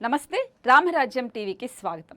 నమస్తే రామరాజ్యం టీవీకి స్వాగతం.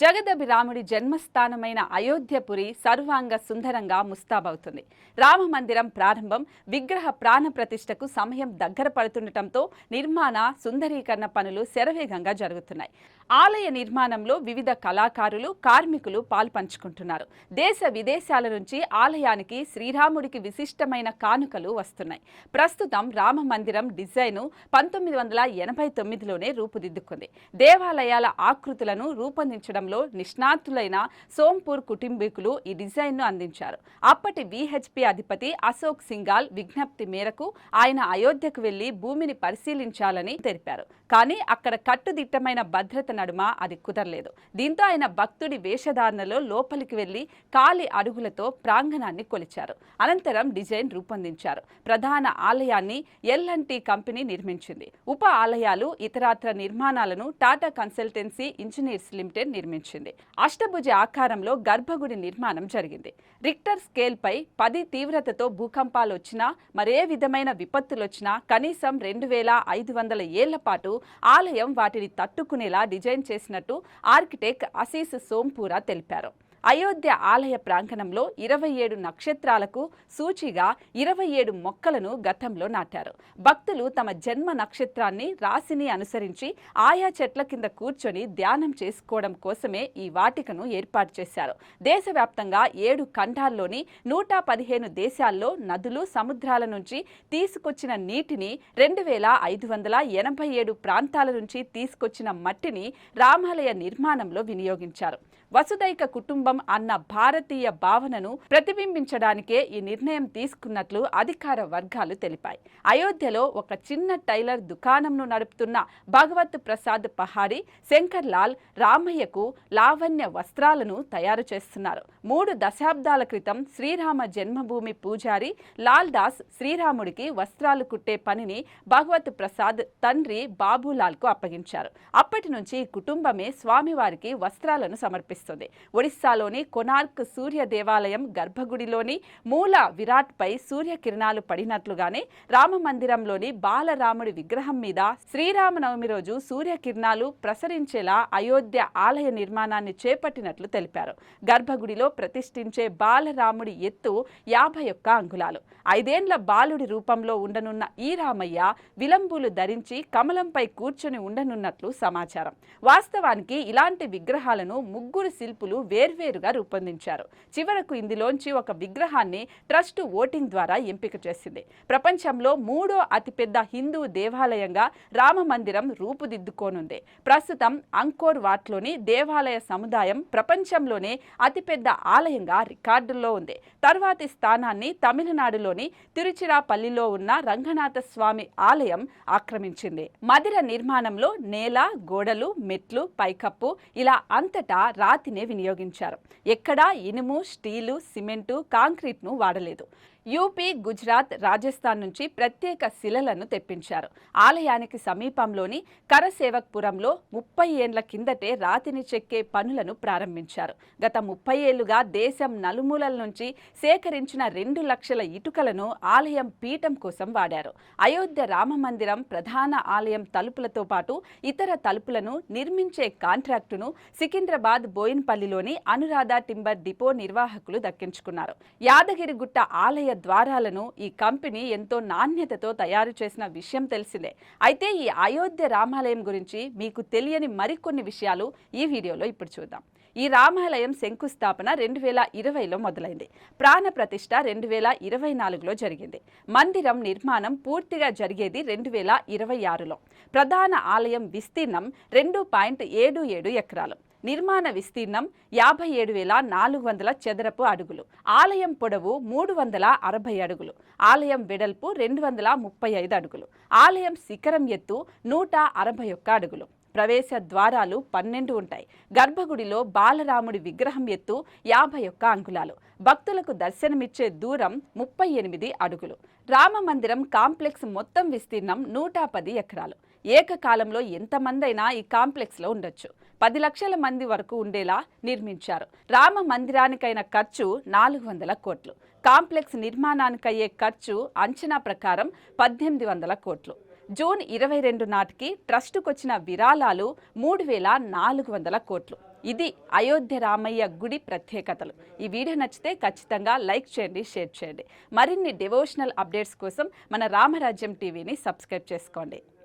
జగదభి రాముడి జన్మస్థానమైన అయోధ్యపురి సర్వాంగ సుందరంగా ముస్తాబవుతుంది. రామ మందిరం ప్రారంభం విగ్రహ ప్రాణ ప్రతిష్టకు సమయం దగ్గర పడుతుండటంతో నిర్మాణ సుందరీకరణ పనులు శరవేగంగా జరుగుతున్నాయి. ఆలయ నిర్మాణంలో వివిధ కళాకారులు కార్మికులు పాల్పంచుకుంటున్నారు. దేశ విదేశాల నుంచి ఆలయానికి శ్రీరాముడికి విశిష్టమైన కానుకలు వస్తున్నాయి. ప్రస్తుతం రామ మందిరం డిజైను పంతొమ్మిది వందల ఎనభై తొమ్మిదిలోనే రూపుదిద్దుకుంది. దేవాలయాల ఆకృతులను రూపొందించడంలో నిష్ణాతులైన సోంపూర్ కుటుంబీకులు ఈ డిజైన్ను అందించారు. అప్పటి విహెచ్పి అధిపతి అశోక్ సింగాల్ విజ్ఞప్తి మేరకు ఆయన అయోధ్యకు వెళ్ళి భూమిని పరిశీలించాలని తెలిపారు. కానీ అక్కడ కట్టుదిట్టమైన భద్రత నడుమ? అది కుదరలేదు. దీంతో ఆయన భక్తుడి వేషధారణలో లోపలికి వెళ్ళి కాలి అడుగులతో ప్రాంగణాన్ని కొలిచారు. అనంతరం డిజైన్ రూపొందించారు. ప్రధాన ఆలయాన్ని ఎల్ఎన్టీ కంపెనీ నిర్మించింది. ఉప ఆలయాలు ఇతరాత్ర నిర్మాణాలను టాటా కన్సల్టెన్సీ ఇంజనీర్స్ లిమిటెడ్ నిర్మించింది. అష్టభుజ ఆకారంలో గర్భగుడి నిర్మాణం జరిగింది. రిక్టర్ స్కేల్ పై పది తీవ్రతతో భూకంపాలు వచ్చినా మరే విధమైన విపత్తులొచ్చినా కనీసం రెండు వేల ఐదు వందల ఏళ్ళ పాటు ఆలయం వాటిని తట్టుకునేలా డిజైన్ చేసినట్టు ఆర్కిటెక్ట్ అసీస్ సోంపూరా తెలిపారు. అయోధ్య ఆలయ ప్రాంగణంలో ఇరవై ఏడు నక్షత్రాలకు సూచిగా ఇరవై ఏడు మొక్కలను గతంలో నాటారు. భక్తులు తమ జన్మ నక్షత్రాన్ని రాశిని అనుసరించి ఆయా చెట్ల కింద కూర్చొని ధ్యానం చేసుకోవడం కోసమే ఈ వాటికను ఏర్పాటు చేశారు. దేశవ్యాప్తంగా ఏడు ఖండాల్లోని నూట పదిహేను దేశాల్లో నదులు సముద్రాల నుంచి తీసుకొచ్చిన నీటిని రెండు వేల ఐదు వందల ఎనభై ఏడు ప్రాంతాల నుంచి తీసుకొచ్చిన మట్టిని రామాలయ నిర్మాణంలో వినియోగించారు. వసుదైక కుటుంబం అన్న భారతీయ భావనను ప్రతిబింబించడానికే ఈ నిర్ణయం తీసుకున్నట్లు అధికార వర్గాలు తెలిపాయి. అయోధ్యలో ఒక చిన్న టైలర్ దుకాణంను నడుపుతున్న భగవత్ ప్రసాద్ పహాడి శంకర్ లాల్ రామయ్యకు లావణ్య వస్త్రాలను తయారు చేస్తున్నారు. మూడు దశాబ్దాల క్రితం శ్రీరామ జన్మభూమి పూజారి లాల్ దాస్ శ్రీరాముడికి వస్త్రాలు కుట్టే పనిని భగవత్ ప్రసాద్ తండ్రి బాబులాల్కు అప్పగించారు. అప్పటి నుంచి కుటుంబమే స్వామివారికి వస్త్రాలను సమర్పిస్తుంది. ఒడిస్సాలోని కొనార్క్ సూర్య దేవాలయం గర్భగుడిలోని మూల విరాట్పై సూర్యకిరణాలు పడినట్లుగానే రామమందిరంలోని బాలరాముడి విగ్రహం మీద శ్రీరామనవమి రోజు సూర్యకిరణాలు ప్రసరించేలా అయోధ్య ఆలయ నిర్మాణాన్ని చేపట్టినట్లు తెలిపారు. గర్భగుడిలో ప్రతిష్ఠించే బాలరాముడి ఎత్తు యాభై ఒక్క అంగుళాలు. ఐదేండ్ల బాలుడి రూపంలో ఉండనున్న ఈ రామయ్య విలంబులు ధరించి కమలంపై కూర్చొని ఉండనున్నట్లు సమాచారం. వాస్తవానికి ఇలాంటి విగ్రహాలను ముగ్గురు శిల్పులు వేర్వేరు వేర్వేరుగా రూపొందించారు. చివరకు ఇందులోంచి ఒక విగ్రహాన్ని ట్రస్ట్ ఓటింగ్ ద్వారా ఎంపిక చేసింది. ప్రపంచంలో మూడో అతిపెద్ద హిందూ దేవాలయంగా రామ మందిరం రూపుదిద్దుకోనుంది. ప్రస్తుతం అంకోర్ వాట్లోని దేవాలయ సముదాయం ప్రపంచంలోనే అతిపెద్ద ఆలయంగా రికార్డుల్లో ఉంది. తర్వాతి స్థానాన్ని తమిళనాడులోని తిరుచిరాపల్లిలో ఉన్న రంగనాథ స్వామి ఆలయం ఆక్రమించింది. మదిర నిర్మాణంలో నేల గోడలు మెట్లు పైకప్పు ఇలా అంతటా రాతినే వినియోగించారు. ఎక్కడా ఇనుము స్టీలు సిమెంటు కాంక్రీట్ను వాడలేదు. యూపీ గుజరాత్ రాజస్థాన్ నుంచి ప్రత్యేక శిలలను తెప్పించారు. ఆలయానికి సమీపంలోని కరసేవక్పురంలో ముప్పై ఏండ్ల కిందటే రాతిని చెక్కే పనులను ప్రారంభించారు. గత ముప్పై ఏళ్ళుగా దేశం నలుమూలల నుంచి సేకరించిన రెండు లక్షల ఇటుకలను ఆలయం పీఠం కోసం వాడారు. అయోధ్య రామ మందిరం ప్రధాన ఆలయం తలుపులతో పాటు ఇతర తలుపులను నిర్మించే కాంట్రాక్టును సికింద్రాబాద్ బోయిన్పల్లిలోని అనురాధ టింబర్ డిపో నిర్వాహకులు దక్కించుకున్నారు. యాదగిరిగుట్ట ఆలయ ద్వారాలను ఈ కంపెనీ ఎంతో నాణ్యతతో తయారు చేసిన విషయం తెలిసిందే. అయితే ఈ అయోధ్య రామాలయం గురించి మీకు తెలియని మరికొన్ని విషయాలు ఈ వీడియోలో ఇప్పుడు చూద్దాం. ఈ రామాలయం శంకుస్థాపన రెండు వేల ఇరవైలో మొదలైంది. ప్రాణప్రతిష్ఠ రెండు వేల ఇరవై నాలుగులో జరిగింది. మందిరం నిర్మాణం పూర్తిగా జరిగేది రెండు వేల ఇరవై ఆరులో. ప్రధాన ఆలయం విస్తీర్ణం రెండు పాయింట్ ఏడు ఏడు ఎకరాలు. నిర్మాణ విస్తీర్ణం యాభై ఏడు వేల నాలుగు వందల చదరపు అడుగులు. ఆలయం పొడవు మూడు వందల అరవై అడుగులు. ఆలయం వెడల్పు రెండు వందల ముప్పై ఐదు అడుగులు. ఆలయం శిఖరం ఎత్తు నూట అరవై ఒక్క అడుగులు. ప్రవేశ ద్వారాలు పన్నెండు ఉంటాయి. గర్భగుడిలో బాలరాముడి విగ్రహం ఎత్తు యాభై ఒక్క అంగుళాలు. భక్తులకు దర్శనమిచ్చే దూరం ముప్పై ఎనిమిది అడుగులు. రామ మందిరం కాంప్లెక్స్ మొత్తం విస్తీర్ణం నూట పది ఎకరాలు. ఏకకాలంలో ఎంతమందైనా ఈ కాంప్లెక్స్లో ఉండొచ్చు. పది లక్షల మంది వరకు ఉండేలా నిర్మించారు. రామ మందిరానికైన ఖర్చు నాలుగు వందల కోట్లు. కాంప్లెక్స్ నిర్మాణానికయ్యే ఖర్చు అంచనా ప్రకారం పద్దెనిమిది వందల కోట్లు. జూన్ ఇరవై రెండు నాటికి ట్రస్టుకు వచ్చిన విరాళాలు మూడు వేల నాలుగు వందల కోట్లు. ఇది అయోధ్య రామయ్య గుడి ప్రత్యేకతలు. ఈ వీడియో నచ్చితే ఖచ్చితంగా లైక్ చేయండి షేర్ చేయండి. మరిన్ని డివోషనల్ అప్డేట్స్ కోసం మన రామరాజ్యం టీవీని సబ్స్క్రైబ్ చేసుకోండి.